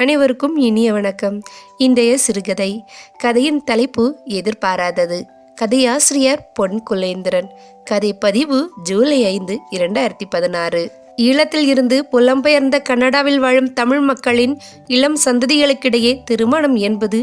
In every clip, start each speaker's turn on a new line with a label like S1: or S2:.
S1: அனைவருக்கும் இனிய வணக்கம். இன்றைய சிறுகதை. கதையின் தலைப்பு எதிர்பாராதது. கதையாசிரியர் பொன் குலேந்திரன். கதை பதிவு ஜூலை ஐந்து இரண்டாயிரத்தி பதினாறு. ஈழத்தில் இருந்து புலம்பெயர்ந்த கனடாவில் வாழும் தமிழ் மக்களின் இளம் சந்ததிகளுக்கிடையே திருமணம் என்பது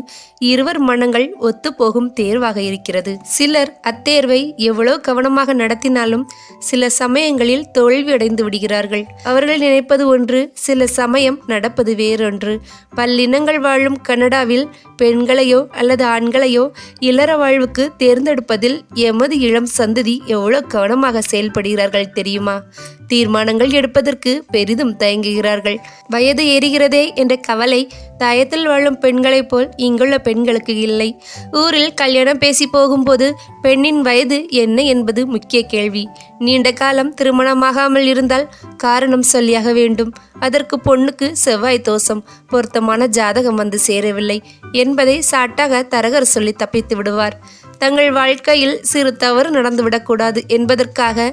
S1: இருவர் மனங்கள் ஒத்துப்போகும் தேர்வாக இருக்கிறது. சிலர் அத்தேர்வை எவ்வளோ கவனமாக நடத்தினாலும் சில சமயங்களில் தோல்வியடைந்து விடுகிறார்கள். அவர்கள் நினைப்பது ஒன்று சில சமயம் நடப்பது வேறொன்று. பல்லினங்கள் வாழும் கனடாவில் பெண்களையோ அல்லது ஆண்களையோ இளர வாழ்வுக்கு தேர்ந்தெடுப்பதில் எமது இளம் சந்ததி எவ்வளவு கவனமாக செயல்படுகிறார்கள் தெரியுமா? தீர்மானங்கள் எடுப்பதற்கு பெரிதும் தயங்குகிறார்கள். வயது ஏறுகிறதே என்ற கவலை தாயத்தில் வாழும் பெண்களைப் போல் இங்குள்ள பெண்களுக்கு இல்லை. ஊரில் கல்யாணம் பேசி போகும்போது பெண்ணின் வயது என்ன என்பது முக்கிய கேள்வி. நீண்ட காலம் திருமணமாகாமல் இருந்தால் காரணம் சொல்லியாக வேண்டும். அதற்கு பொண்ணுக்கு செவ்வாய் தோஷம் பொருத்தமான ஜாதகம் வந்து சேரவில்லை. என்பதை சாட்டாக தரகர் சொல்லி தப்பித்து விடுவார். தங்கள் வாழ்க்கையில் சிறு தவறு நடந்துவிடக்கூடாது என்பதற்காக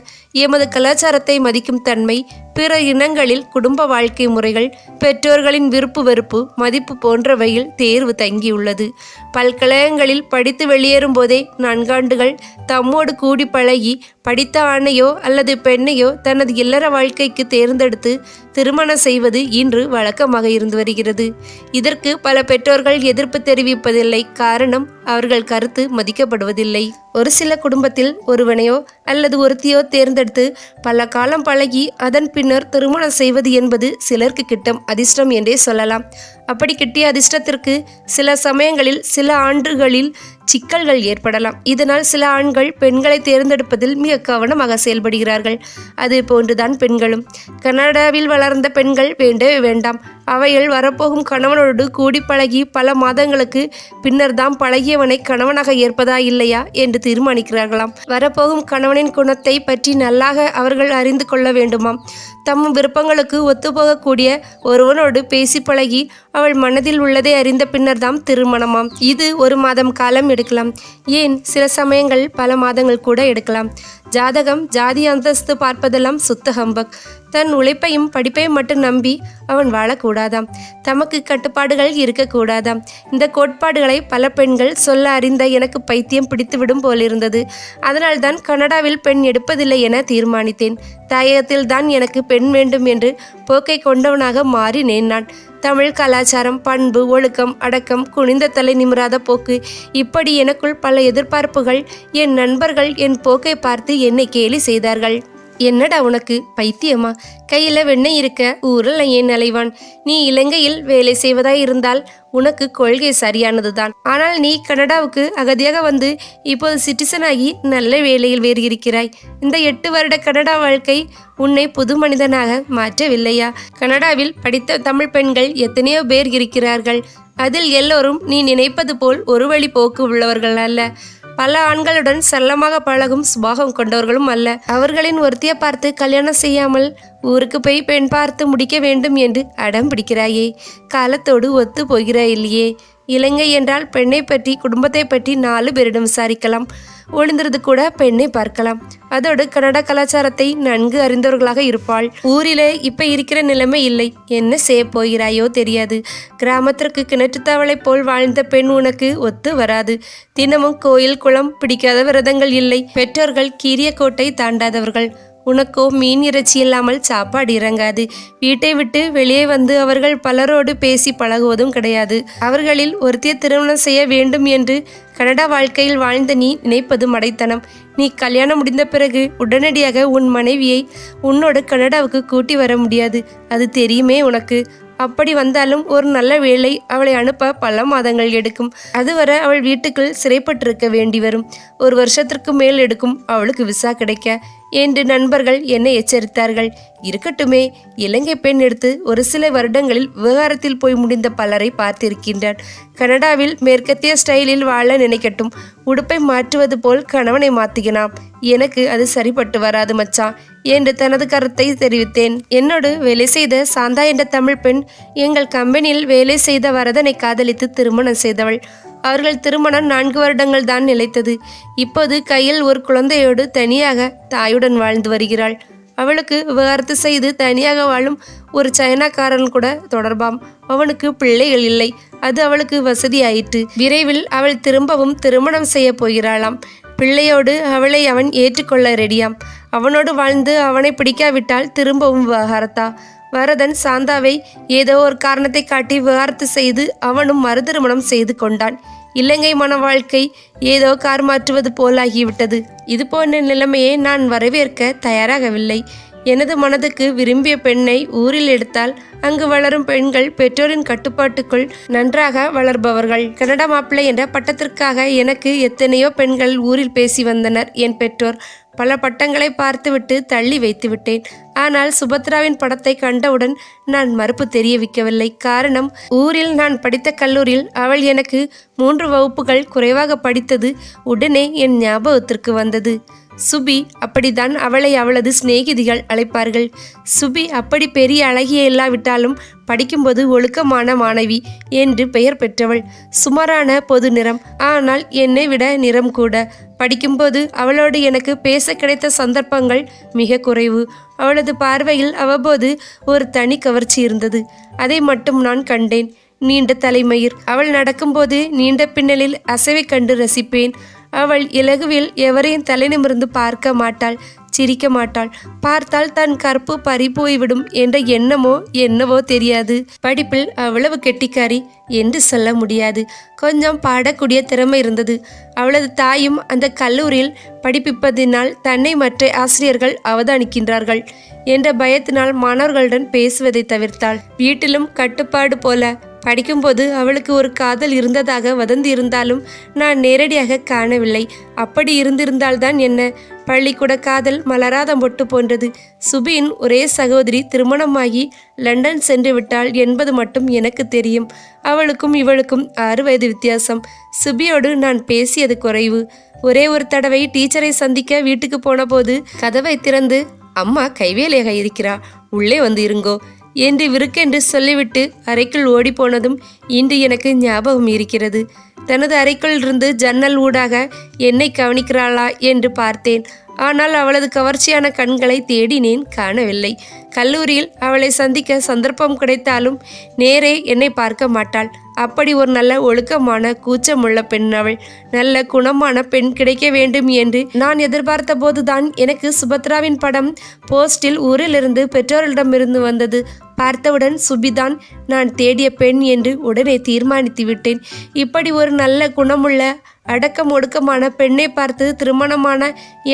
S1: எமது கலாச்சாரத்தை மதிக்கும் தன்மை பிற இனங்களில் குடும்ப வாழ்க்கை முறைகள் பெற்றோர்களின் விருப்பு வெறுப்பு மதிப்பு போன்றவையில் தேர்வு தங்கியுள்ளது. பல்கலையங்களில் படித்து வெளியேறும் போதே நான்காண்டுகள் தம்மோடு கூடி பழகி படித்த ஆணையோ அல்லது பெண்ணையோ தனது இல்லற வாழ்க்கைக்கு தேர்ந்தெடுத்து திருமணம் செய்வது இன்று வழக்கமாக இருந்து வருகிறது. இதற்கு பல பெற்றோர்கள் எதிர்ப்பு தெரிவிப்பதில்லை. காரணம் அவர்கள் கருத்து மதிக்கப்படுவதில்லை. ஒரு சில குடும்பத்தில் ஒருவனையோ அல்லது ஒருத்தியோ தேர்ந்தெடுத்து பல காலம் பழகி அதன் பின்னர் திருமணம் செய்வது என்பது சிலருக்கு கிட்டம் அதிர்ஷ்டம் என்றே சொல்லலாம். அப்படி கிட்டிய அதிர்ஷ்டத்திற்கு சில சமயங்களில் சில ஆண்டுகளில் சிக்கல்கள் ஏற்படலாம். இதனால் சில ஆண்கள் பெண்களை தேர்ந்தெடுப்பதில் மிக கவனமாக செயல்படுகிறார்கள். அது போன்றுதான் பெண்களும். கனடாவில் வளர்ந்த பெண்கள் வேண்டவே வேண்டாம். அவைகள் வரப்போகும் கணவனோடு கூடி பழகி பல மாதங்களுக்கு பின்னர் தான் பழகியவனை கணவனாக ஏற்பதா இல்லையா என்று தீர்மானிக்கிறார்களாம். வரப்போகும் கணவனின் குணத்தை பற்றி நல்லாக அவர்கள் அறிந்து கொள்ள வேண்டுமாம். தம் விருப்பங்களுக்கு ஒத்துப்போகக்கூடிய ஒருவனோடு பேசி பழகி அவள் மனதில் உள்ளதை அறிந்த பின்னர் தான் திருமணமாம். இது ஒரு மாதம் காலம் எடுக்கலாம். ஏன்? சில சமயங்கள் பல மாதங்கள் கூட எடுக்கலாம். ஜாதகம் ஜாதி அந்தஸ்து பார்ப்பதெல்லாம் சுத்த ஹம்பக். தன் உழைப்பையும் படிப்பையும் மட்டும் நம்பி அவன் வாழக்கூடாதாம். தமக்கு கட்டுப்பாடுகள் இருக்கக்கூடாதாம். இந்த கோட்பாடுகளை பல பெண்கள் சொல்ல அறிந்த எனக்கு பைத்தியம் பிடித்துவிடும் போலிருந்தது. அதனால்தான் கனடாவில் பெண் எடுப்பதில்லை என தீர்மானித்தேன். தாயகத்தில் தான் எனக்கு பெண் வேண்டும் என்று போக்கை கொண்டவனாக மாறினேன் நான். தமிழ் கலாச்சாரம் பண்பு ஒழுக்கம் அடக்கம் குனிந்த தலை நிமிராத போக்கு இப்படி எனக்குள் பல எதிர்பார்ப்புகள் என் நண்பர்கள் என் போக்கை பார்த்து என்னை கேலி செய்தார்கள். என்னடா உனக்கு பைத்தியமா? கையில் வெண்ணெய் இருக்க ஊரில் ஏன் அலைவான் நீ இலங்கையில் வேலை செய்வதாய் இருந்தால் உனக்கு கொள்கை சரியானதுதான். ஆனால் நீ கனடாவுக்கு அகதியாக வந்து இப்போது சிட்டிசன் ஆகி நல்ல வேலையில் வேறு இருக்கிறாய் இந்த எட்டு வருட கனடா வாழ்க்கை உன்னை புது மனிதனாக மாற்றவில்லையா? கனடாவில் படித்த தமிழ் பெண்கள் எத்தனையோ பேர் இருக்கிறார்கள். அதில் எல்லோரும் நீ நினைப்பது போல் ஒரு வழி போக்கு உள்ளவர்கள் அல்ல. பல ஆண்களுடன் செல்லமாக பழகும் சுபாகம் கொண்டவர்களும் அல்ல. அவர்களின் ஒருத்தியை பார்த்து கல்யாணம் செய்யாமல் ஊருக்கு போய் பெண் பார்த்து முடிக்க வேண்டும் என்று அடம் பிடிக்கிறாயே. காலத்தோடு ஒத்து போகிறாய் இல்லையே. இலங்கை என்றால் பெண்ணை பற்றி குடும்பத்தை பற்றி நாலு பேரிடம் விசாரிக்கலாம். ஒளிந்திருந்து கூட பெண்ணை பார்க்கலாம். அதோடு கன்னட கலாச்சாரத்தை நன்கு அறிந்தவர்களாக இருப்பாள். ஊரிலே இப்ப இருக்கிற நிலைமை இல்லை. என்ன செய்ய போகிறாயோ தெரியாது. கிராமத்திற்கு கிணற்றுத்தவளை போல் வாழ்ந்த பெண் உனக்கு ஒத்து வராது. தினமும் கோயில் குளம் பிடிக்காத விரதங்கள் இல்லை. பெற்றோர்கள் கீரிய கோட்டை தாண்டாதவர்கள். உனக்கோ மீன் இறைச்சி இல்லாமல் சாப்பாடு இறங்காது. வீட்டை விட்டு வெளியே வந்து அவர்கள் பலரோடு பேசி பழகுவதும் கிடையாது. அவர்களில் ஒருத்திய திருமணம் செய்ய வேண்டும் என்று கனடா வாழ்க்கையில் வாழ்ந்த நீ நினைப்பது மடைத்தனம். நீ கல்யாணம் முடிந்த பிறகு உடனடியாக உன் மனைவியை உன்னோட கனடாவுக்கு கூட்டி வர முடியாது. அது தெரியுமே உனக்கு. அப்படி வந்தாலும் ஒரு நல்ல வேலை அவளை அனுப்ப பல மாதங்கள் எடுக்கும். அதுவரை அவள் வீட்டுக்குள் சிறைப்பட்டிருக்க வேண்டி வரும். ஒரு வருஷத்திற்கு மேல் எடுக்கும் அவளுக்கு விசா கிடைக்க என்று நண்பர்கள் என்னை எச்சரித்தார்கள். இருக்கட்டுமே இலங்கை பெண் எடுத்து ஒரு சில வருடங்களில் விவகாரத்தில் போய் முடிந்த பலரை பார்த்திருக்கின்றான். கனடாவில் மேற்கத்திய ஸ்டைலில் வாழ நினைக்கட்டும். உடுப்பை மாற்றுவது போல் கணவனை மாத்துகினாம் எனக்கு அது சரிப்பட்டு வராது மச்சான் என்று தனது கருத்தை தெரிவித்தேன். என்னோடு வேலை செய்த சாந்தா என்ற தமிழ் பெண் எங்கள் கம்பெனியில் வேலை செய்த வரதனை காதலித்து திருமணம் செய்தவள். அவர்கள் திருமணம் நான்கு வருடங்கள் தான் நிலைத்தது. இப்போது கையில் ஒரு குழந்தையோடு தனியாக தாயுடன் வாழ்ந்து வருகிறாள். அவளுக்கு விவகாரத்து செய்து தனியாக வாழும் ஒரு சைனாக்காரன் கூட தொடர்பாம். அவனுக்கு பிள்ளைகள் இல்லை. அது அவளுக்கு வசதியாயிற்று. விரைவில் அவள் திரும்பவும் திருமணம் செய்ய போகிறாளாம். பிள்ளையோடு அவளை அவன் ஏற்றுக்கொள்ள ரெடியாம். அவனோடு வாழ்ந்து அவனை பிடிக்காவிட்டால் திரும்பவும் விவகாரத்தா? வரதன் சாந்தாவை ஏதோ ஒரு காரணத்தை காட்டி விவாரத்து செய்து அவனும் மறுதிருமணம் செய்து கொண்டான். இலங்கை மன வாழ்க்கை ஏதோ கார் மாற்றுவது போலாகிவிட்டது. இது போன்ற நிலைமையை நான் வரவேற்க தயாராகவில்லை. எனது மனதுக்கு விரும்பிய பெண்ணை ஊரில் எடுத்தால் அங்கு வளரும் பெண்கள் பெற்றோரின் கட்டுப்பாட்டுக்குள் நன்றாக வளர்பவர்கள். கனடா மாப்பிள்ளை என்ற பட்டத்திற்காக எனக்கு எத்தனையோ பெண்கள் ஊரில் பேசி வந்தனர். என் பெற்றோர் பல பட்டங்களை பார்த்துவிட்டு தள்ளி வைத்து விட்டேன் ஆனால் சுபத்ராவின் படத்தை கண்டவுடன் நான் மறுப்பு தெரியவிக்கவில்லை. காரணம் ஊரில் நான் படித்த கல்லூரியில் அவள் எனக்கு மூன்று வகுப்புகள் குறைவாக படித்தது உடனே என் ஞாபகத்திற்கு வந்தது. சுபி அப்படித்தான் அவளை அவளது சிநேகிதிகள் அழைப்பார்கள். சுபி அப்படி பெரிய அழகிய இல்லாவிட்டாலும் படிக்கும்போது ஒழுக்கமான மாணவி என்று பெயர் பெற்றவள். சுமாரான பொது நிறம் ஆனால் என்னை விட நிறம் கூட. படிக்கும்போது அவளோடு எனக்கு பேச கிடைத்த சந்தர்ப்பங்கள் மிக குறைவு. அவளது பார்வையில் அவ்வப்போது ஒரு தனி கவர்ச்சி இருந்தது. அதை மட்டும் நான் கண்டேன். நீண்ட தலைமயிர். அவள் நடக்கும்போது நீண்ட பின்னலில் அசைவை கண்டு ரசிப்பேன். அவள் இலகுவில் எவரையும் தலை நிமிர்ந்து பார்க்க மாட்டாள் சிரிக்க மாட்டாள். பார்த்தால் தன் கற்பு பறி போய்விடும் என்ற எண்ணமோ என்னவோ தெரியாது. படிப்பில் அவ்வளவு கெட்டிக்காரி என்று சொல்ல முடியாது. கொஞ்சம் பாடக்கூடிய திறமை இருந்தது. அவளது தாயும் அந்த கல்லூரியில் படிப்பிப்பதினால் தன்னை மற்ற ஆசிரியர்கள் அவதானிக்கின்றார்கள் என்ற பயத்தினால் மாணவர்களுடன் பேசுவதை தவிர்த்தாள். வீட்டிலும் கட்டுப்பாடு போல படிக்கும்போது அவளுக்கு ஒரு காதல் இருந்ததாக வதந்தி இருந்தாலும் நான் நேரடியாக காணவில்லை. அப்படி இருந்திருந்தால்தான் என்ன? பள்ளிக்கூட காதல் மலராத மொட்டு போன்றது. சுபியின் ஒரே சகோதரி திருமணமாகி லண்டன் சென்று விட்டாள் என்பது மட்டும் எனக்கு தெரியும். அவளுக்கும் இவளுக்கும் ஆறு வயது வித்தியாசம். சுபியோடு நான் பேசியது குறைவு. ஒரே ஒரு தடவை டீச்சரை சந்திக்க வீட்டுக்கு போனபோது கதவை திறந்து அம்மா கைவேலையாக இருக்கிறா. உள்ளே வந்து இருங்கோ. என்று விருக்கென்று சொல்லிவிட்டு அறைக்குள் ஓடிப்போனதும் இன்று எனக்கு ஞாபகம் இருக்கிறது. தனது அறைக்குள் இருந்து ஜன்னல் ஊடாக என்னை கவனிக்கிறாளா என்று பார்த்தேன். ஆனால் அவளது கவர்ச்சியான கண்களை தேடினேன் காணவில்லை. கல்லூரியில் அவளை சந்திக்க சந்தர்ப்பம் கிடைத்தாலும் நேரே என்னை பார்க்க மாட்டாள். அப்படி ஒரு நல்ல ஒழுக்கமான கூச்சமுள்ள பெண் அவள். நல்ல குணமான பெண் கிடைக்க வேண்டும் என்று நான் எதிர்பார்த்த போதுதான் எனக்கு சுபத்ராவின் படம் போஸ்டில் ஊரிலிருந்து பெற்றோரிடமிருந்து வந்தது. பார்த்தவுடன் சுபிதான் நான் தேடிய பெண் என்று உடனே தீர்மானித்து விட்டேன். இப்படி ஒரு நல்ல குணமுள்ள அடக்கம் ஒடுக்கமான பெண்ணை பார்த்து திருமணமான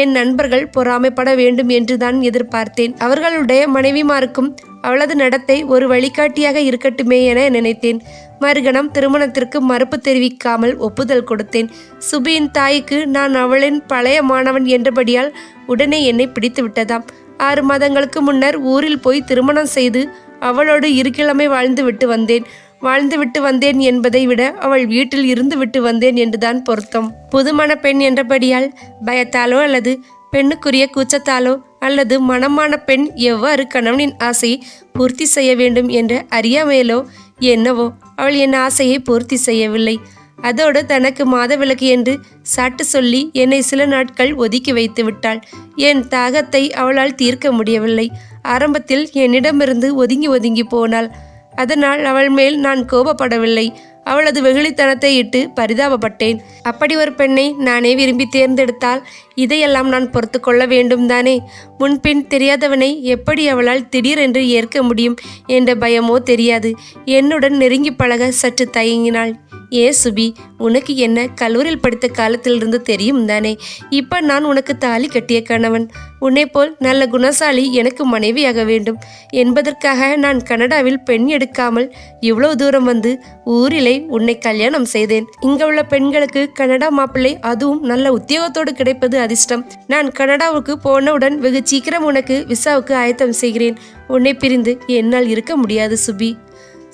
S1: என் நண்பர்கள் பொறாமைப்பட வேண்டும் என்று தான் எதிர்பார்த்தேன். அவர்களுடைய மனைவிமாருக்கும் அவளது நடத்தை ஒரு வழிகாட்டியாக இருக்கட்டுமே என நினைத்தேன். மறுகணம் திருமணத்திற்கு மறுப்பு தெரிவிக்காமல் ஒப்புதல் கொடுத்தேன். சுபியின் தாய்க்கு நான் அவளின் பழைய மாணவன் என்றபடியால் உடனே என்னை பிடித்து விட்டதாம். ஆறு மாதங்களுக்கு முன்னர் ஊரில் போய் திருமணம் செய்து அவளோடு இருக்கிழமை வாழ்ந்து விட்டு வந்தேன். வாழ்ந்து விட்டு வந்தேன் என்பதை விட அவள் வீட்டில் இருந்து விட்டு வந்தேன் என்றுதான் பொருத்தம். புதுமண பெண் என்றபடியால் பயத்தாலோ அல்லது பெண்ணுக்குரிய கூச்சத்தாலோ அல்லது மனமான பெண் எவ்வாறு கணவனின் ஆசையை பூர்த்தி செய்ய வேண்டும் என்ற அறியாமையிலோ என்னவோ அவள் என் ஆசையை பூர்த்தி செய்யவில்லை. அதோடு தனக்கு மாதவிலக்கு என்று சாட்டு சொல்லி என்னை சில நாட்கள் ஒதுக்கி வைத்து விட்டாள். என் தாகத்தை அவளால் தீர்க்க முடியவில்லை. ஆரம்பத்தில் என்னிடமிருந்து ஒதுங்கி ஒதுங்கி போனாள். அதனால் அவள் மேல் நான் கோபப்படவில்லை. அவளது வெகுளித்தனத்தை இட்டு பரிதாபப்பட்டேன். அப்படி ஒரு பெண்ணை நானே விரும்பி தேர்ந்தெடுத்தால் இதையெல்லாம் நான் பொறுத்து கொள்ள வேண்டும் தானே? முன்பின் தெரியாதவனை எப்படி அவளால் திடீரென்று ஏற்க முடியும் என்ற பயமோ தெரியாது. என்னுடன் நெருங்கி பழக சற்று தயங்கினாள். ஏ சுபி உனக்கு என்ன கல்லூரியில் படித்த காலத்திலிருந்து தெரியும் தானே? இப்போ நான் உனக்கு தாலி கட்டிய கணவன். உன்னை போல் நல்ல குணசாலி எனக்கு மனைவியாக வேண்டும். என்பதற்காக நான் கனடாவில் பெண் எடுக்காமல் இவ்வளவு தூரம் வந்து ஊரிலே உன்னை கல்யாணம் செய்தேன். இங்க உள்ள பெண்களுக்கு கனடா மாப்பிள்ளை அதுவும் நல்ல உத்தியோகத்தோடு கிடைப்பது அதிர்ஷ்டம். நான் கனடாவுக்கு போனவுடன் வெகு சீக்கிரம் உனக்கு விசாவுக்கு ஆயத்தம் செய்கிறேன். உன்னை பிரிந்து என்னால் இருக்க முடியாது சுபி.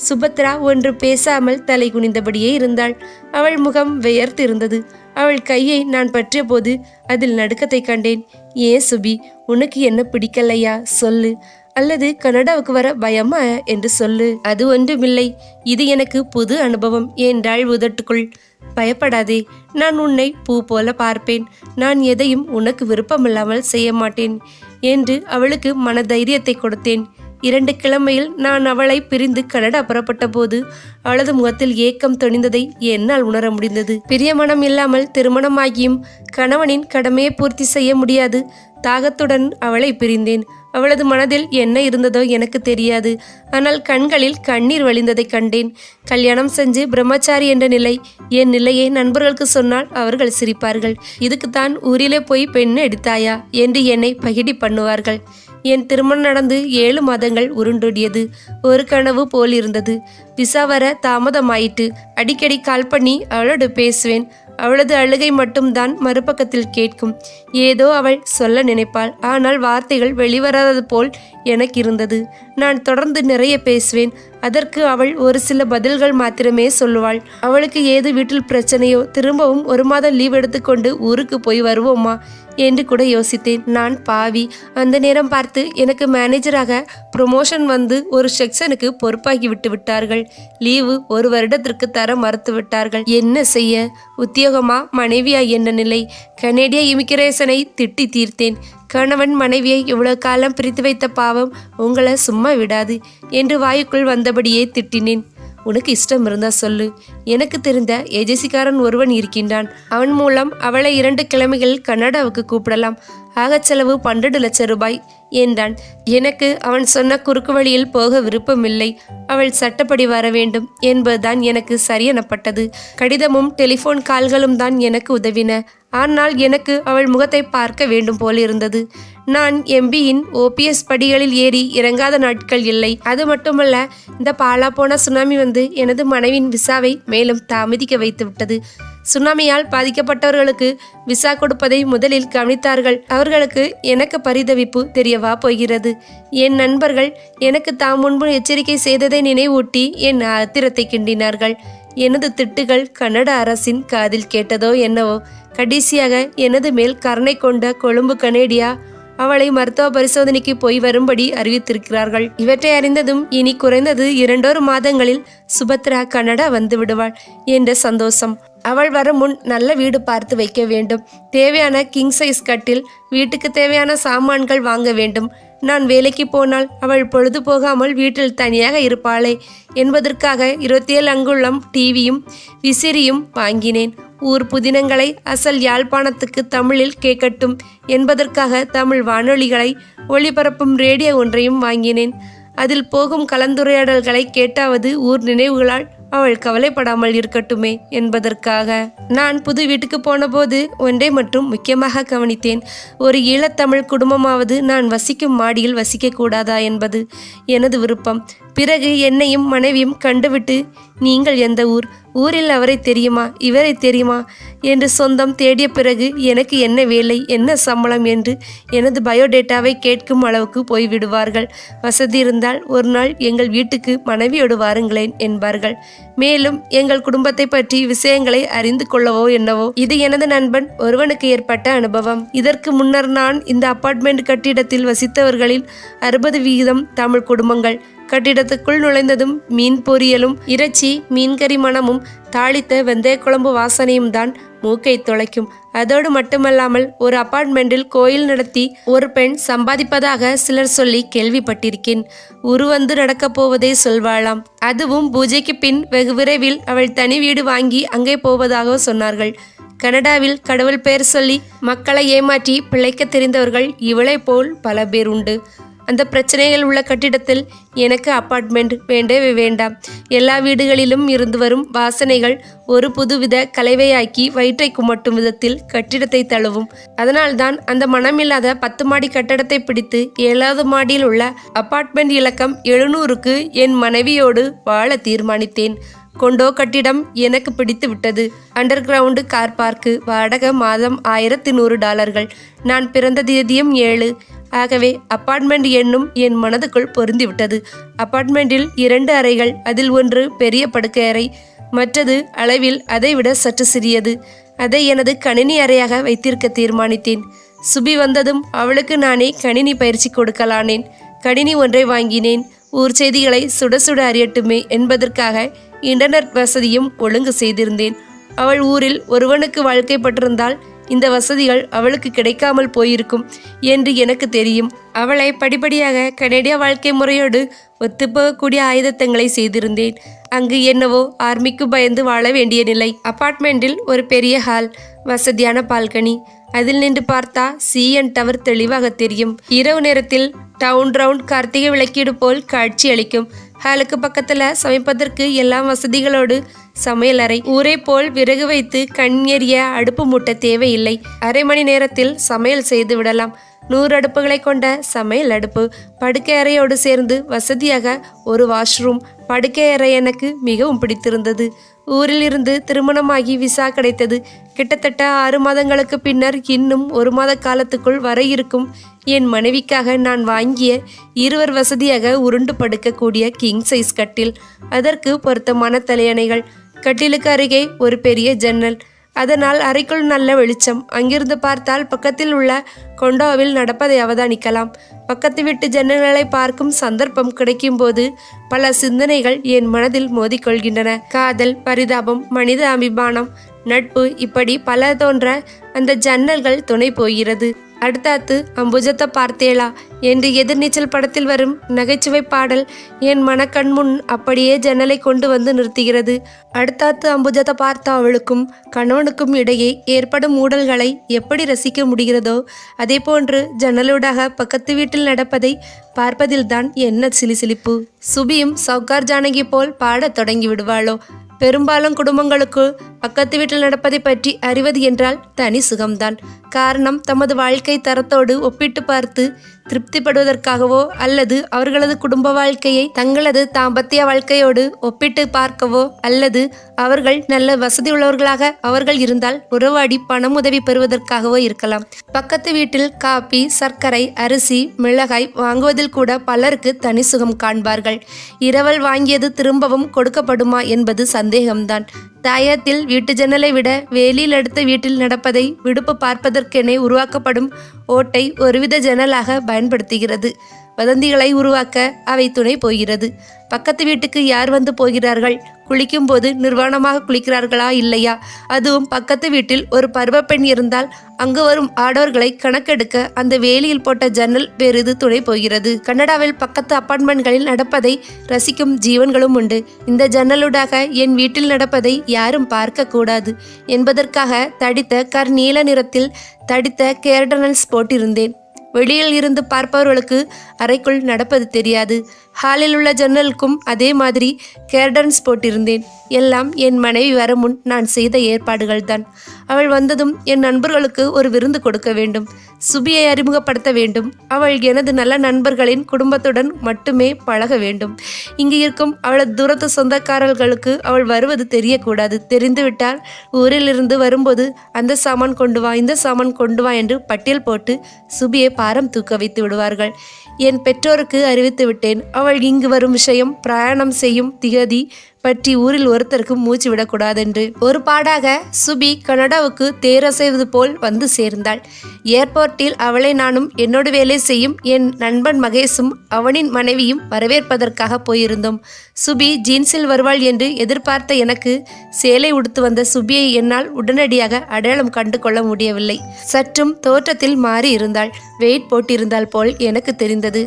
S1: சுபத்ரா ஒன்று பேசாமல் தலை குனிந்தபடியே இருந்தாள். அவள் முகம் வியர்த்து இருந்தது அவள் கையை நான் பற்றிய போது அதில் நடுக்கத்தை கண்டேன். ஏன் சுபி உனக்கு என்ன பிடிக்கலையா? சொல்லு. அல்லது கனடாவுக்கு வர பயமா என்று சொல்லு. அது ஒன்றுமில்லை. இது எனக்கு புது அனுபவம். என்றாள் உதட்டுக்குள். பயப்படாதே. நான் உன்னை பூ போல பார்ப்பேன். நான் எதையும் உனக்கு விருப்பமில்லாமல் செய்ய மாட்டேன் என்று அவளுக்கு மனதைரியத்தை கொடுத்தேன். இரண்டு கிழமையில் நான் அவளை பிரிந்து கனடா புறப்பட்ட போது அவளது முகத்தில் ஏக்கம் தொனிந்ததை என்னால் உணர முடிந்தது. பிரியமனம் இல்லாமல் திருமணமாகியும் கணவனின் கடமையை பூர்த்தி செய்ய முடியாது. தாகத்துடன் அவளை பிரிந்தேன். அவளது மனதில் என்ன இருந்ததோ எனக்கு தெரியாது. ஆனால் கண்களில் கண்ணீர் வழிந்ததைக் கண்டேன். கல்யாணம் செஞ்சு பிரம்மச்சாரி என்ற நிலை என் நிலையை நண்பர்களுக்கு சொன்னால் அவர்கள் சிரிப்பார்கள். இதுக்குத்தான் ஊரிலே போய் பெண் எடுத்தாயா? என்று என்னை பகிடி பண்ணுவார்கள். என் திருமணம் நடந்து ஏழு மாதங்கள் உருண்டோடியது. ஒரு கனவு போல் இருந்தது. விசா வர தாமதமாயிட்டு அடிக்கடி கால் பண்ணி அவளோடு பேசுவேன். அவளது அழுகை மட்டும்தான் மறுபக்கத்தில் கேட்கும். ஏதோ அவள் சொல்ல நினைப்பாள். ஆனால் வார்த்தைகள் வெளிவராதது போல் எனக்கு இருந்தது. நான் தொடர்ந்து நிறைய பேசுவேன். அதற்கு அவள் ஒரு சில பதில்கள் மாத்திரமே சொல்லுவாள். அவளுக்கு ஏது வீட்டில் பிரச்சனையோ திரும்பவும் ஒரு மாதம் லீவ் எடுத்துக்கொண்டு ஊருக்கு போய் வருவோமா என்று கூட யோசித்தேன். நான் பாவி. அந்த நேரம் பார்த்து எனக்கு மேனேஜராக ப்ரொமோஷன் வந்து ஒரு செக்ஷனுக்கு பொறுப்பாகி விட்டு விட்டார்கள். லீவு ஒரு வருடத்திற்கு தர மறுத்து விட்டார்கள். என்ன செய்ய? உத்தியோகமா? மனைவியா? என்ன நிலை? கனேடிய இமிகிரேஷனை திட்டி தீர்த்தேன். கணவன் மனைவியை இவ்வளவு காலம் பிரித்து வைத்த பாவம் உங்களை சும்மா விடாது என்று வாயுக்குள் வந்தபடியே திட்டினேன். உனக்கு இஷ்டம் இருந்தா சொல்லு. எனக்கு தெரிந்த ஏஜெசிக்காரன் ஒருவன் இருக்கின்றான். அவன் மூலம் அவளை இரண்டு கிழமைகள் கனடாவுக்கு கூப்பிடலாம். ஆகச்செலவு பன்னெண்டு லட்சம் ரூபாய். என்றான். எனக்கு அவன் சொன்ன குறுக்கு வழியில் போக விருப்பமில்லை. அவள் சட்டப்படி வர வேண்டும் என்பதுதான் எனக்கு சரியெனப்பட்டது. கடிதமும் டெலிஃபோன் கால்களும் தான் எனக்கு உதவின. ஆனால் எனக்கு அவள் முகத்தை பார்க்க வேண்டும் போலிருந்தது. நான் எம்பியின் ஓபிஎஸ் படிகளில் ஏறி இறங்காத நாட்கள் இல்லை. அது மட்டுமல்ல இந்த பாலா போன சுனாமி வந்து எனது மனைவின் விசாவை மேலும் தாமதிக்க வைத்து விட்டது சுனாமியால் பாதிக்கப்பட்டவர்களுக்கு விசா கொடுப்பதை முதலில் கவனித்தார்கள். அவர்களுக்கு எனக்கு பரிதவிப்பு தெரியவா போகிறது. என் நண்பர்கள் எனக்கு தாம் முன்பு எச்சரிக்கை செய்ததை நினைவூட்டி என் ஆத்திரத்தை கிண்டினார்கள். எனது திட்டுகள் கன்னட அரசின் காதில் கேட்டதோ என்னவோ கடைசியாக எனது மேல் கருணை கொண்ட கொழும்பு கனேடியா அவளை மருத்துவ பரிசோதனைக்கு போய் வரும்படி அறிவித்திருக்கிறார்கள். இவற்றை அறிந்ததும் இனி குறைந்தது இரண்டொரு மாதங்களில் சுபத்ரா கனடா வந்து விடுவாள் என்ற சந்தோஷம். அவள் வர முன் நல்ல வீடு பார்த்து வைக்க வேண்டும். தேவையான கிங் சைஸ் கட்டில் வீட்டுக்கு தேவையான சாமான்கள் வாங்க வேண்டும். நான் வேலைக்கு போனால் அவள் பொழுது போகாமல் வீட்டில் தனியாக இருப்பாளே. என்பதற்காக இருபத்தி ஏழு அங்குள்ளம் டிவியும் விசிறியும் வாங்கினேன். ஊர் புதினங்களை அசல் யாழ்ப்பாணத்துக்கு தமிழில் கேட்கட்டும். என்பதற்காக தமிழ் வானொலிகளை ஒளிபரப்பும் ரேடியோ ஒன்றையும் வாங்கினேன். அதில் போகும் கலந்துரையாடல்களை கேட்டாவது ஊர் நினைவுகளால் அவள் கவலைப்படாமல் இருக்கட்டுமே என்பதற்காக. நான் புது வீட்டுக்கு போனபோது ஒன்றை மட்டும் முக்கியமாக கவனித்தேன். ஒரு ஈழத்தமிழ் குடும்பமாவது நான் வசிக்கும் மாடியில் வசிக்க கூடாதா என்பது எனது விருப்பம். பிறகு என்னையும் மனைவியும் கண்டுவிட்டு நீங்கள் எந்த ஊர்? ஊரில் அவரை தெரியுமா? இவரை தெரியுமா? என்று சொந்தம் தேடிய பிறகு எனக்கு என்ன வேலை என்ன சம்பளம் என்று எனது பயோடேட்டாவை கேட்கும் அளவுக்கு போய்விடுவார்கள். வசதி இருந்தால் ஒரு நாள் எங்கள் வீட்டுக்கு மனைவியோடு வாருங்களேன் என்பார்கள். மேலும் எங்கள் குடும்பத்தை பற்றி விஷயங்களை அறிந்து கொள்ளவோ என்னவோ இது எனது நண்பன் ஒருவனுக்கு ஏற்பட்ட அனுபவம். இதற்கு முன்னர் நான் இந்த அப்பார்ட்மெண்ட் கட்டிடத்தில் வசித்தவர்களில் அறுபது வீதம் தமிழ் குடும்பங்கள். கட்டிடத்துக்குள் நுழைந்ததும் மீன் பொரியலும் இறைச்சி மீன்கறி மணமும் தாளித்த வெந்தய குழம்பு வாசனையும் தான் மூக்கை தொலைக்கும். அதோடு மட்டுமல்லாமல் ஒரு அபார்ட்மெண்டில் கோயில் நடத்தி ஒரு பெண் சம்பாதிப்பதாக சிலர் சொல்லி கேள்விப்பட்டிருக்கேன். உருவந்து நடக்கப் போவதை சொல்வாளாம். அதுவும் பூஜைக்கு பின் வெகு விரைவில் அவள் தனி வீடு வாங்கி அங்கே போவதாக சொன்னார்கள். கனடாவில் கடவுள் பெயர் சொல்லி மக்களை ஏமாற்றி பிழைக்க தெரிந்தவர்கள் இவளை போல் பல பேர் உண்டு. அந்த பிரச்சனைகள் உள்ள கட்டிடத்தில் எனக்கு அப்பார்ட்மெண்ட் வேண்டவே வேண்டாம். எல்லா வீடுகளிலும் இருந்து வரும் வாசனைகள் ஒரு புதுவித கலைவையாக்கி வயிற்றை குமட்டும் விதத்தில் கட்டிடத்தை தழுவும். அதனால்தான் அந்த மனமில்லாத பத்து மாடி கட்டடத்தை பிடித்து ஏழாவது மாடியில் உள்ள அப்பார்ட்மெண்ட் இலக்கம் எழுநூறுக்கு என் மனைவியோடு வாழ தீர்மானித்தேன். கொண்டோ கட்டிடம் எனக்கு பிடித்து விட்டது. அண்டர் கிரவுண்டு கார் பார்க்கு வாடகை மாதம் ஆயிரத்தி நூறு டாலர்கள். நான் பிறந்த தேதியும் ஏழு. ஆகவே அப்பார்ட்மெண்ட் என்னும் என் மனதுக்குள் பொருந்திவிட்டது அப்பார்ட்மெண்ட்டில் இரண்டு அறைகள் அதில் ஒன்று பெரிய படுக்கை அறை மற்றது அளவில் அதைவிட சற்று சிறியது. அதை எனது கணினி அறையாக வைத்திருக்க தீர்மானித்தேன். சுபி வந்ததும் அவளுக்கு நானே கணினி பயிற்சி கொடுக்கலானேன். கணினி ஒன்றை வாங்கினேன். ஊர் செய்திகளை சுட சுட அறியட்டுமே என்பதற்காக இன்டர்நெட் வசதியும் ஒழுங்கு செய்திருந்தேன். அவள் ஊரில் ஒருவனுக்கு வாழ்க்கைப்பட்டிருந்தால் இந்த வசதிகள் அவளுக்கு கிடைக்காமல் போயிருக்கும் என்று எனக்கு தெரியும். அவளை படிப்படியாக கனேடிய வாழ்க்கை முறையோடு ஒத்துப்போகக்கூடிய ஆயுதத்தங்களை செய்திருந்தேன். அங்கு என்னவோ ஆர்மிக்கு பயந்து வாழ வேண்டிய நிலை. அப்பார்ட்மெண்ட்டில் ஒரு பெரிய ஹால் வசதியான பால்கனி. அதில் நின்று பார்த்தா சிஎன் டவர் தெளிவாக தெரியும். இரவு நேரத்தில் டவுன் ரவுண்ட் கார்த்திகை விளக்கீடு போல் காட்சி அளிக்கும். ஹாலுக்கு பக்கத்துல சமைப்பதற்கு எல்லா வசதிகளோடு சமையல் அறை. ஊரே போல் விறகு வைத்து கண் எறிய அடுப்பு மூட்ட தேவையில்லை. அரை மணி நேரத்தில் சமையல் செய்து விடலாம். நூறு அடுப்புகளை கொண்ட சமையல் அடுப்பு. படுக்கை அறையோடு சேர்ந்து வசதியாக ஒரு வாஷ்ரூம் படுக்கை அறை எனக்கு மிகவும் பிடித்திருந்தது. ஊரிலிருந்து திருமணமாகி விசா கிடைத்தது. கிட்டத்தட்ட ஆறு மாதங்களுக்கு பின்னர் இன்னும் ஒரு மாத காலத்துக்குள் வர இருக்கும். என் மனைவிக்காக நான் வாங்கிய இருவர் வசதியாக உருண்டு படுக்கக்கூடிய கிங் சைஸ் கட்டில். அதற்கு பொருத்தமான தலையணைகள். கட்டிலுக்கு அருகே ஒரு பெரிய ஜன்னல். அதனால் அறைக்குள் நல்ல வெளிச்சம். அங்கிருந்து பார்த்தால் பக்கத்தில் உள்ள கொண்டோவில் நடப்பதை அவதானிக்கலாம். பக்கத்து வீட்டு ஜன்னல்களை பார்க்கும் சந்தர்ப்பம் கிடைக்கும்போது பல சிந்தனைகள் என் மனதில் மோதிக்கொள்கின்றன. காதல் பரிதாபம் மனித அபிமானம் நட்பு இப்படி பல தோன்ற அந்த ஜன்னல்கள் துணை போகிறது. அடுத்தாத்து அம்புஜத்தை பார்த்தேளா? என்று எதிர்நீச்சல் படத்தில் வரும் நகைச்சுவை பாடல் என் மனக்கண் முன் அப்படியே ஜன்னலை கொண்டு வந்து நிறுத்துகிறது. அடுத்தாத்து அம்புஜத்தை பார்த்த அவளுக்கும் கணவனுக்கும் இடையே ஏற்படும் ஊடல்களை எப்படி ரசிக்க முடிகிறதோ அதே போன்று ஜன்னலூடாக பக்கத்து வீட்டில் நடப்பதை பார்ப்பதில்தான் என்ன சிலிசிலிப்பு. சுபியும் சவுகார் ஜானகி போல் பாடத் தொடங்கி விடுவாளோ? பெரும்பாலும் குடும்பங்களுக்கு பக்கத்து வீட்டில் நடப்பதை பற்றி அறிவது என்றால் தனி சுகம்தான். காரணம் தமது வாழ்க்கை தரத்தோடு ஒப்பிட்டு பார்த்து திருப்திப்படுவதற்காகவோ அல்லது அவர்களது குடும்ப வாழ்க்கையை தங்களது தாம்பத்திய வாழ்க்கையோடு ஒப்பிட்டு பார்க்கவோ அல்லது அவர்கள் நல்ல வசதி உள்ளவர்களாக அவர்கள் இருந்தால் உறவாடி பணம் உதவி பெறுவதற்காகவோ இருக்கலாம். பக்கத்து வீட்டில் காபி சர்க்கரை அரிசி மிளகாய் வாங்குவதில் கூட பலருக்கு தனி சுகம் காண்பார்கள். இரவல் வாங்கியது திரும்பவும் கொடுக்கப்படுமா என்பது சந்தேகம்தான். தாயத்தில் வீட்டு ஜன்னலை விட வேலியில் அடுத்த வீட்டில் நடப்பதை விடுப்பு பார்ப்பதற்கென உருவாக்கப்படும் ஓட்டை ஒருவித ஜன்னலாக பயன்படுத்துகிறது. வதந்திகளை உருவாக்க அவை துணை போகிறது. பக்கத்து வீட்டுக்கு யார் வந்து போகிறார்கள்? குளிக்கும்போது நிர்வாணமாக குளிக்கிறார்களா இல்லையா? அதுவும் பக்கத்து வீட்டில் ஒரு பருவப்பெண் இருந்தால் அங்கு வரும் ஆடவர்களை கணக்கெடுக்க அந்த வேலியில் போட்ட ஜன்னல் பெரிது துணை போகிறது. கனடாவில் பக்கத்து அப்பார்ட்மெண்ட்களில் நடப்பதை ரசிக்கும் ஜீவன்களும் உண்டு. இந்த ஜன்னலுடாக என் வீட்டில் நடப்பதை யாரும் பார்க்க கூடாது என்பதற்காக தடித்த கர் நீல நிறத்தில் தடித்த கேர்டனல்ஸ் போட்டிருந்தேன். வெளியில் இருந்து பார்ப்பவர்களுக்கு அறைக்குள் நடப்பது தெரியாது. ஹாலில் உள்ள ஜன்னலுக்கும் அதே மாதிரி கேர்டன்ஸ் போட்டிருந்தேன். எல்லாம் என் மனைவி வர முன் நான் செய்த ஏற்பாடுகள்தான். அவள் வந்ததும் என் நண்பர்களுக்கு ஒரு விருந்து கொடுக்க வேண்டும். சுபியை அறிமுகப்படுத்த வேண்டும். அவள் எனது நல்ல நண்பர்களின் குடும்பத்துடன் மட்டுமே பழக வேண்டும். இங்கு இருக்கும் அவளது தூரத்து சொந்தக்காரர்களுக்கு அவள் வருவது தெரியக்கூடாது. தெரிந்துவிட்டால் ஊரிலிருந்து வரும்போது அந்த சாமான் கொண்டு வா இந்த சாமான் கொண்டு வா என்று பட்டியல் போட்டு சுபியை பாரம் தூக்க வைத்து விடுவார்கள். என் பெற்றோருக்கு அறிவித்து விட்டேன். அவள் இங்கு வரும் விஷயம் பிரயாணம் செய்யும் திகதி பற்றி ஊரில் ஒருத்தருக்கு மூச்சு விடக்கூடாதென்று. ஒரு பாடாக சுபி கனடாவுக்கு தேரசைவது போல் வந்து சேர்ந்தாள். ஏர்போர்ட்டில் அவளை நானும் என்னோடு வேலை செய்யும் என் நண்பன் மகேஷும் அவனின் மனைவியும் வரவேற்பதற்காக போயிருந்தோம். சுபி ஜீன்ஸில் வருவாள் என்று எதிர்பார்த்த எனக்கு சேலை உடுத்து வந்த சுபியை என்னால் உடனடியாக அடையாளம் கண்டு கொள்ள முடியவில்லை. சற்றும் தோற்றத்தில் மாறி இருந்தாள். வெயிட் போட்டிருந்தால் போல் எனக்கு தெரிந்தது.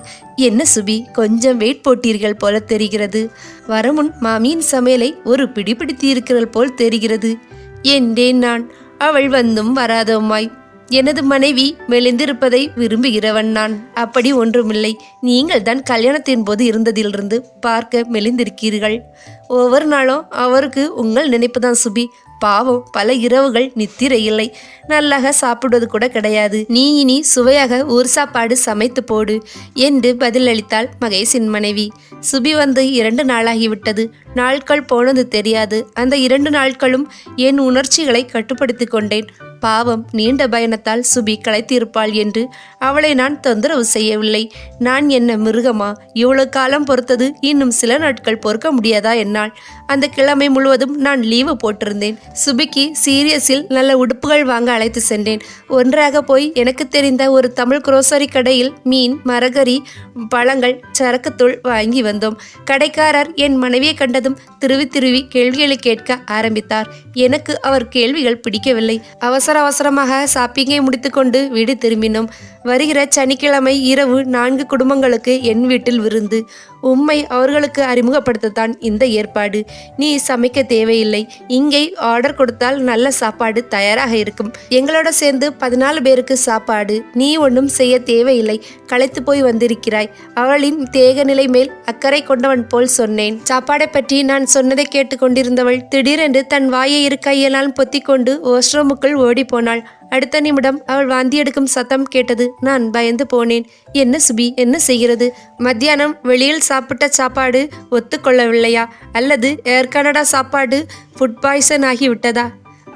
S1: என்ன சுபி கொஞ்சம் வெயிட் போட்டீர்கள் போல தெரிகிறது. வரமுன் மாமியின் சமையலை ஒரு பிடி பிடித்தீர்கள் போல் தெரிகிறது. என்றேன் நான். அவள் வந்தும் வராதவுமாய் எனது மனைவி மெலிந்திருப்பதை விரும்புகிறவன் நான். அப்படி ஒன்றுமில்லை. நீங்கள் தான் கல்யாணத்தின் போது இருந்ததிலிருந்து பார்க்க மெலிந்திருக்கிறீர்கள். ஒவ்வொரு நாளும் அவருக்கு உங்கள் நினைப்பு தான் சுபி. பாவம் பல இரவுகள் நித்திரை இல்லை. நல்லாக சாப்பிடுவது கூட கிடையாது. நீ இனி சுவையாக ஊர் சாப்பாடு சமைத்து போடு என்று பதிலளித்தாள் மகேஷின் மனைவி. சுபி வந்து இரண்டு நாளாகிவிட்டது. நாட்கள் போனது தெரியாது. அந்த இரண்டு நாட்களும் என் உணர்ச்சிகளை கட்டுப்படுத்தி கொண்டேன். பாவம் நீண்ட பயணத்தால் சுபி களைத்திருப்பாள் என்று அவளை நான் தொந்தரவு செய்யவில்லை. நான் என்ன மிருகமா? இவ்வளவு காலம் பொறுத்தது இன்னும் சில நாட்கள் பொறுக்க முடியாதா என்னால்? அந்த கிழமை முழுவதும் நான் லீவு போட்டிருந்தேன். சுபிக்கு சீரியஸில் நல்ல உடுப்புகள் வாங்க அழைத்து சென்றேன். ஒன்றாக போய் எனக்கு தெரிந்த ஒரு தமிழ் குரோசரி கடையில் மீன் மரகரி பழங்கள் சரக்குத்தூள் வாங்கி வந்தோம். கடைக்காரர் என் மனைவியை கண்டதும் திருவி திருவி கேள்விகளை கேட்க ஆரம்பித்தார். எனக்கு அவர் கேள்விகள் பிடிக்கவில்லை. அவசர அவசரமாக ஷாப்பிங்கை முடித்துக்கொண்டு வீடு திரும்பினோம். வருகிற சனிக்கிழமை இரவு நான்கு குடும்பங்களுக்கு என் வீட்டில் விருந்து. உம்மை அவர்களுக்கு அறிமுகப்படுத்தத்தான் இந்த ஏற்பாடு. நீ சமைக்க தேவையில்லை. இங்கே ஆர்டர் கொடுத்தால் நல்ல சாப்பாடு தயாராக இருக்கும். எங்களோட சேர்ந்து பதினாலு பேருக்கு சாப்பாடு. நீ ஒன்றும் செய்ய தேவையில்லை. களைத்து போய் வந்திருக்கிறாய். அவளின் தேக நிலை மேல் அக்கறை கொண்டவன் போல் சொன்னேன். சாப்பாடை பற்றி நான் சொன்னதை கேட்டுக்கொண்டிருந்தவள் திடீரென்று தன் வாயை இரு கையெல்லாம் பொத்திக்கொண்டு ஓஸ்ட்ரோமுக்குள் ஓடிப்போனாள் அடுத்த நிமிடம் அவள் வாந்தி எடுக்கும் சத்தம் கேட்டது. நான் பயந்து போனேன். என்ன சுபி? என்ன செய்கிறது? மத்தியானம் வெளியில் சாப்பிட்ட சாப்பாடு ஒத்துக்கொள்ளவில்லையா? அல்லது ஏர் கனடா சாப்பாடு ஃபுட் பாய்சன் ஆகிவிட்டதா?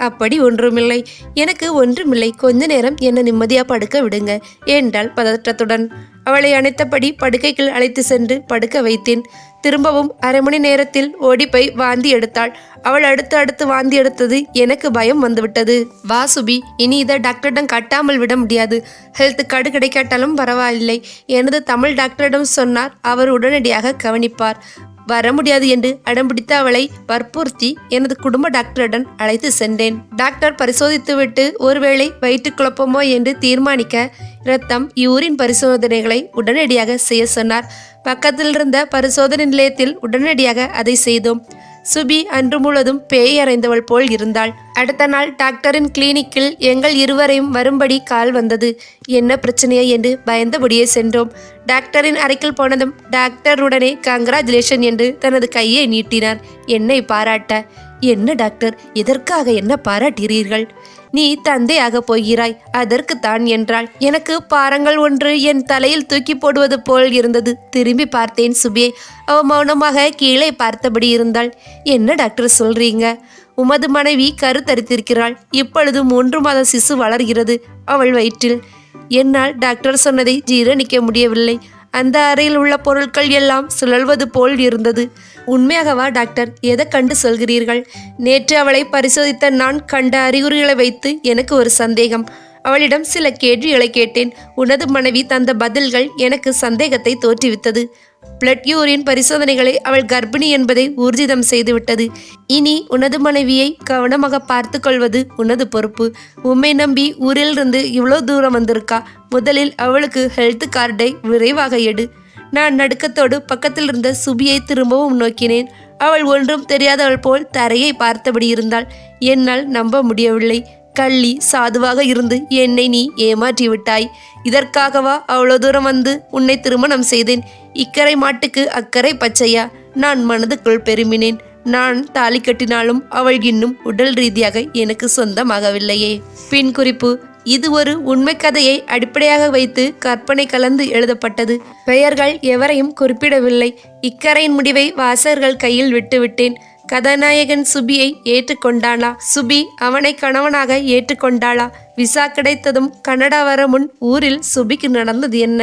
S1: அப்படி ஒன்றுமில்லை. எனக்கு ஒன்றுமில்லை. கொஞ்ச நேரம் என்னை நிம்மதியா படுக்க விடுங்க என்றாள் பதற்றத்துடன். அவளை அணைத்தபடி படுக்கைக்குள் அழைத்து சென்று படுக்க வைத்தேன். திரும்பவும் அரை மணி நேரத்தில் ஓடிப்போய் வாந்தி எடுத்தாள். அவள் அடுத்து அடுத்து வாந்தி எடுத்தது எனக்கு பயம் வந்துவிட்டது. வா சுபி. இனி இதை டாக்டரிடம் கட்டாமல் விட முடியாது. ஹெல்த் கார்டு கிடைக்காட்டாலும் பரவாயில்லை. எனது தமிழ் டாக்டரிடம் சொன்னார். அவர் உடனடியாக கவனிப்பார். வர முடியாது என்று அடம்பிடித்த அவளை வற்புறுத்தி எனது குடும்ப டாக்டருடன் அழைத்து சென்றேன். டாக்டர் பரிசோதித்துவிட்டு ஒருவேளை வயிற்று குழப்பமோ என்று தீர்மானிக்க இரத்தம் யூரின் பரிசோதனைகளை உடனடியாக செய்ய சொன்னார். பக்கத்தில் இருந்த பரிசோதனை நிலையத்தில் உடனடியாக அதை செய்தோம். சுபி அன்று முழுவதும் பேய் அறைந்தவள் போல் இருந்தாள். அடுத்த நாள் டாக்டரின் கிளினிக்கில் எங்கள் இருவரையும் வரும்படி கால் வந்தது. என்ன பிரச்சனையா என்று பயந்தபடியே சென்றோம். டாக்டரின் அறைக்குள் போனதும் டாக்டருடனே கங்க்ராச்சுலேஷன் என்று தனது கையை நீட்டினார். என்னை பாராட்ட. என்ன டாக்டர் எதற்காக என்ன பாராட்டுகிறீர்கள்? நீ தந்தையாக போகிறாய் அதற்குத்தான் என்றாள். எனக்கு பாரங்கள் ஒன்று என் தலையில் தூக்கி போடுவது போல் இருந்தது. திரும்பி பார்த்தேன் சுபியை. அவ மௌனமாக கீழே பார்த்தபடி இருந்தாள். என்ன டாக்டர் சொல்றீங்க? உமது மனைவி கருத்தரித்திருக்கிறாள். இப்பொழுது மூன்று மாத சிசு வளர்கிறது அவள் வயிற்றில். என்னால் டாக்டர் சொன்னதை ஜீரணிக்க முடியவில்லை. அந்த அறையில் உள்ள பொருட்கள் எல்லாம் சுழல்வது போல் இருந்தது. உண்மையாகவா டாக்டர்? எதை கண்டு சொல்கிறீர்கள்? நேற்று அவளை பரிசோதித்த நான் கண்ட அறிகுறிகளை வைத்து எனக்கு ஒரு சந்தேகம். அவளிடம் சில கேள்விகளை கேட்டேன். உனது மனைவி தந்த பதில்கள் எனக்கு சந்தேகத்தை தோற்றுவித்தது. பிளட் யூரின் பரிசோதனைகளை அவள் கர்ப்பிணி என்பதை ஊர்ஜிதம் செய்துவிட்டது. இனி உனது மனைவியை கவனமாக பார்த்து கொள்வது உனது பொறுப்பு. உம்மை நம்பி ஊரிலிருந்து இவ்வளோ தூரம் வந்திருக்கா? முதலில் அவளுக்கு ஹெல்த் கார்டை விரைவாக எடு. நான் நடுக்கத்தோடு பக்கத்தில் இருந்த சுபியை திரும்பவும் நோக்கினேன். அவள் ஒன்றும் தெரியாதவள் போல் தரையை பார்த்தபடி இருந்தாள். என்னால் நம்ப முடியவில்லை. கள்ளி சாதுவாக இருந்து என்னை நீ ஏமாற்றி விட்டாய். இதற்காகவா அவ்வளோ தூரம் வந்து உன்னை திருமணம் செய்தேன்? இக்கரை மாட்டுக்கு அக்கறை பச்சையா? நான் மனதுக்குள் பெருமினேன். நான் தாலி கட்டினாலும் அவள் இன்னும் உடல் ரீதியாக எனக்கு சொந்தமாகவில்லையே. பின் குறிப்பு இது ஒரு உண்மை கதையை அடிப்படையாக வைத்து கற்பனை கலந்து எழுதப்பட்டது. பெயர்கள் எவரையும் குறிப்பிடவில்லை. இக்கரையின் முடிவை வாசகர்கள் கையில் விட்டுவிட்டேன். கதாநாயகன் சுபியை ஏற்றுக்கொண்டாளா? சுபி அவனை கணவனாக ஏற்றுக்கொண்டாளா? விசா கிடைத்ததும் கனடா வர முன் ஊரில் சுபிக்கு நடந்தது என்ன?